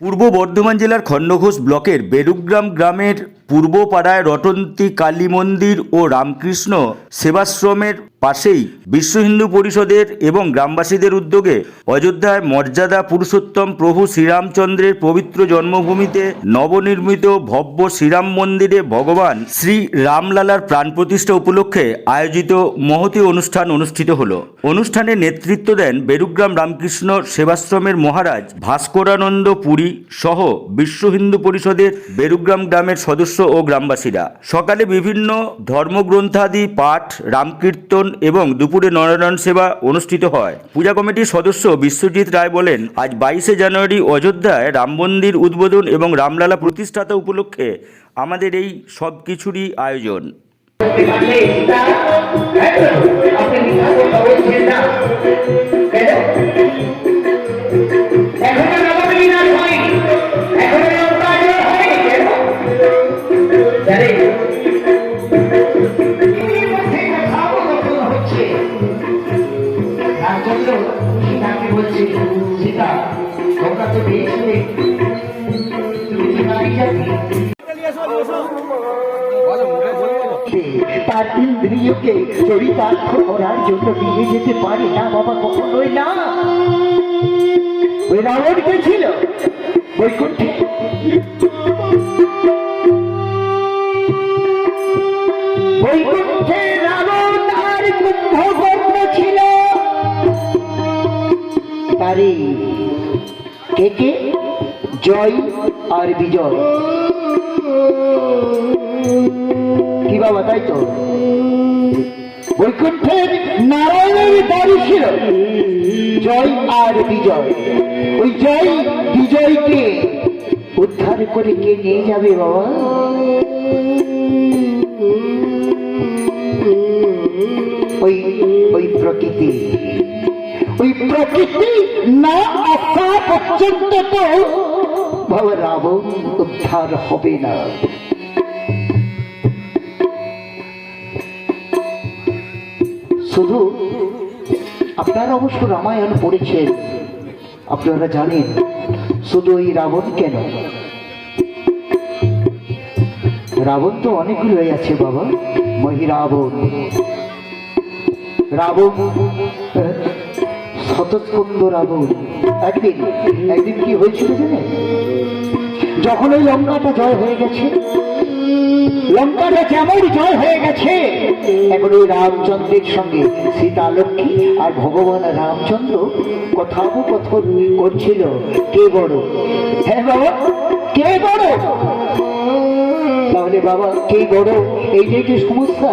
পূর্ব বর্ধমান জেলার খণ্ডঘোষ ব্লকের বেরুগ্রাম গ্রামের পূর্বপাড়ায় রটন্তী কালী মন্দির ও রামকৃষ্ণ সেবাশ্রমের পাশেই বিশ্ব হিন্দু পরিষদের এবং গ্রামবাসীদের উদ্যোগে অযোধ্যায় মর্যাদা পুরুষোত্তম প্রভু শ্রীরামচন্দ্রের পবিত্র জন্মভূমিতে নবনির্মিত ভব্য শ্রীরাম মন্দিরে ভগবান শ্রী রামলালার প্রাণ প্রতিষ্ঠা উপলক্ষে আয়োজিত মহতি অনুষ্ঠান অনুষ্ঠিত হল। অনুষ্ঠানে নেতৃত্ব দেন বেরুগ্রাম রামকৃষ্ণ সেবাশ্রমের মহারাজ ভাস্করানন্দ পুরী সহ বিশ্ব হিন্দু পরিষদের বেরুগ্রাম গ্রামের সদস্য ও গ্রামবাসীরা। সকালে বিভিন্ন ধর্মগ্রন্থাদি, পাঠ, রামকীর্তন এবং দুপুরে নরনারায়ণ সেবা অনুষ্ঠিত হয়। পূজা কমিটির সদস্য বিশ্বজিৎ রায় বলেন, আজ বাইশে জানুয়ারি অযোধ্যায় রাম মন্দির উদ্বোধন এবং রামলালা প্রতিষ্ঠাতা উপলক্ষে আমাদের এই সব কিছুরই আয়োজন তার ইন্দ্রিয়কে চরিতার্থ করার জন্য দিয়ে যেতে পারে না বাবা, কখনোই না। ওই রাবণ কে ছিল বৈকুণ্ঠে। বৈকুণ্ঠে রাবণ আর কুম্ভকর্ণ ছিল। তারে কে কে? জয় আর বিজয়। কি বাবা, তাই তো? বৈকুণ্ঠের নারায়ণের দাড়ি ছিল। জয় আর বিজয়। ওই জয় বিজয়কে উদ্ধার করে কে নিয়ে যাবে বাবা? ওই ওই প্রকৃতি। ওই প্রকৃতি না আসা পর্যন্ত তো বাবা রাবণ, উদ্ধার হবে না। শুধু আপনারা অবশ্য রামায়ণ পড়েছেন, আপনারা জানেন শুধু ওই রাবণ কেন? রাবণ তো অনেকগুলোই আছে বাবা, মহিরাবণ। রাবণ একদিন একদিন কি হয়েছিল জানেন? যখন ওই লঙ্কাটা জয় হয়ে গেছে, লঙ্কাটা যেমন জয় হয়ে গেছে, এখন ওই রামচন্দ্রের সঙ্গে সীতা লক্ষ্মী আর ভগবান রামচন্দ্র কথোপকথন করছিল, কে বড়? হ্যাঁ বাবা, কে বড়? তাহলে বাবা, কে বড়? এই যে একটি সমস্যা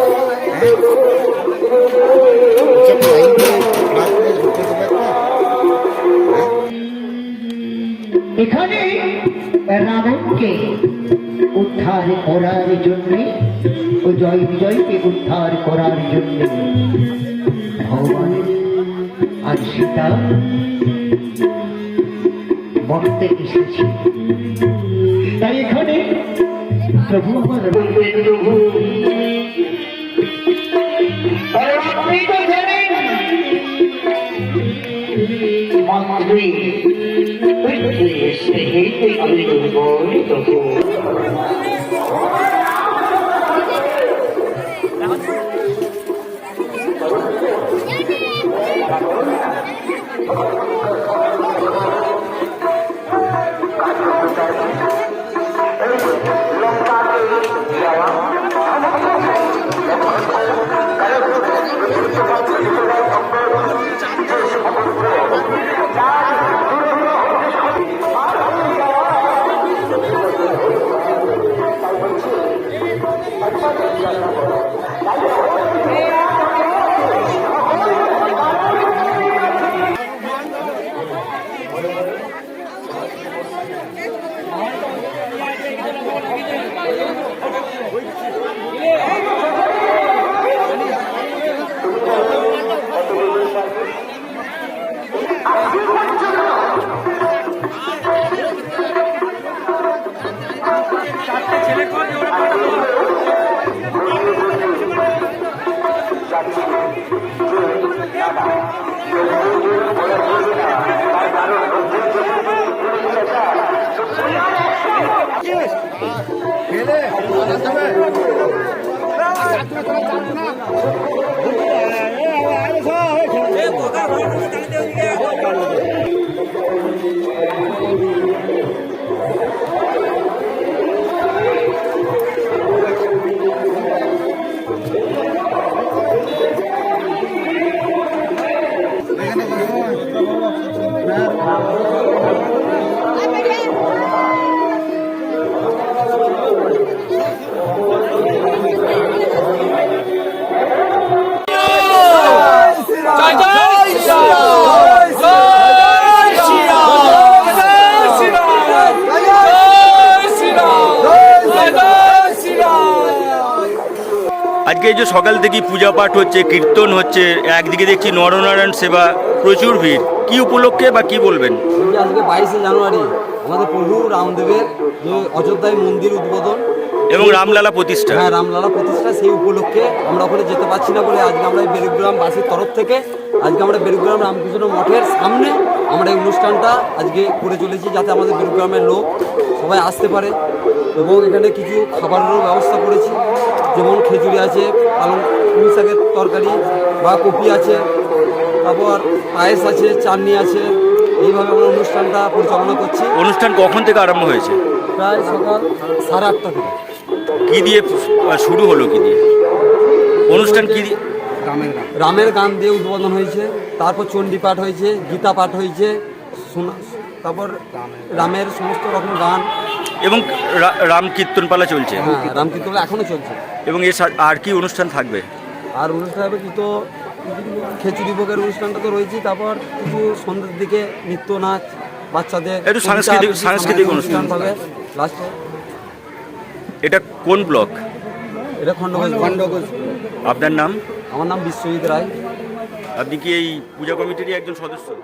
এখানে রাবণকে উদ্ধার করার জন্য ও জয় বিজয়কে উদ্ধার করার জন্য ভগবান আর সীতা মরতে এসেছে। তাই এখানে প্রভু আমার Wait, please wait, wait, wait, wait, wait, প্রভু জয় আজকে যে সকাল থেকে পূজা পাঠ হচ্ছে কীর্তন হচ্ছে একদিকে দেখছি নরনারায়ণ সেবা প্রচুর ভিড়। কি উপলক্ষে বা কি বলবেন? আজকে বাইশে জানুয়ারি আমাদের প্রভু রামদেবের যে অযোধ্যায় মন্দির উদ্বোধন এবং রামলালা প্রতিষ্ঠা। হ্যাঁ রামলালা প্রতিষ্ঠা সেই উপলক্ষে আমরা ওখানে যেতে পারছি না বলে আজকে আমরা এই বেরুগ্রাম বাসীর তরফ থেকে আজকে আমরা বেরুগ্রাম রামকৃষ্ণ মঠের সামনে আমরা এই অনুষ্ঠানটা আজকে করে চলেছি যাতে আমাদের বেরুগ্রামের লোক সবাই আসতে পারে এবং এখানে কিছু খাবারেরও ব্যবস্থা করেছি। যেমন খিচুড়ি আছে পালং পুঁই শাকের তরকারি বা কপি আছে তারপর পায়েস আছে চাটনি আছে এইভাবে আমরা অনুষ্ঠানটা পরিচালনা করছি। অনুষ্ঠান কখন থেকে আরম্ভ হয়েছে? প্রায় সকাল সাড়ে আটটা থেকে। কী দিয়ে শুরু হলো কী দিয়ে? অনুষ্ঠান কী দিয়ে? রামের গান। দিয়ে উদ্বোধন হয়েছে তারপর চণ্ডী পাঠ হয়েছে গীতা পাঠ হয়েছে তারপর রামের। সমস্ত রকম গান। এবং রা- রাম কীর্তনপালা চলছে। হ্যাঁ রামকীর্তন এখনও চলছে। এবং এর সা- আর কি অনুষ্ঠান থাকবে? আর অনুষ্ঠান হবে কি তো খেচুড়ি ভোগের অনুষ্ঠানটা তো রয়েছে তারপর কিছু সন্ধ্যের দিকে নৃত্য নাচ বাচ্চাদের একটু সাংস্কৃতিক- কবিতা, সাংস্কৃতিক অনুষ্ঠান। হবে লাস্টে। এটা কোন ব্লক? এটা খণ্ডঘোষ খণ্ডঘোষ আপনার নাম? আমার নাম বিশ্বজিৎ রায়। আপনি কি এই পূজা কমিটিরই একজন সদস্য?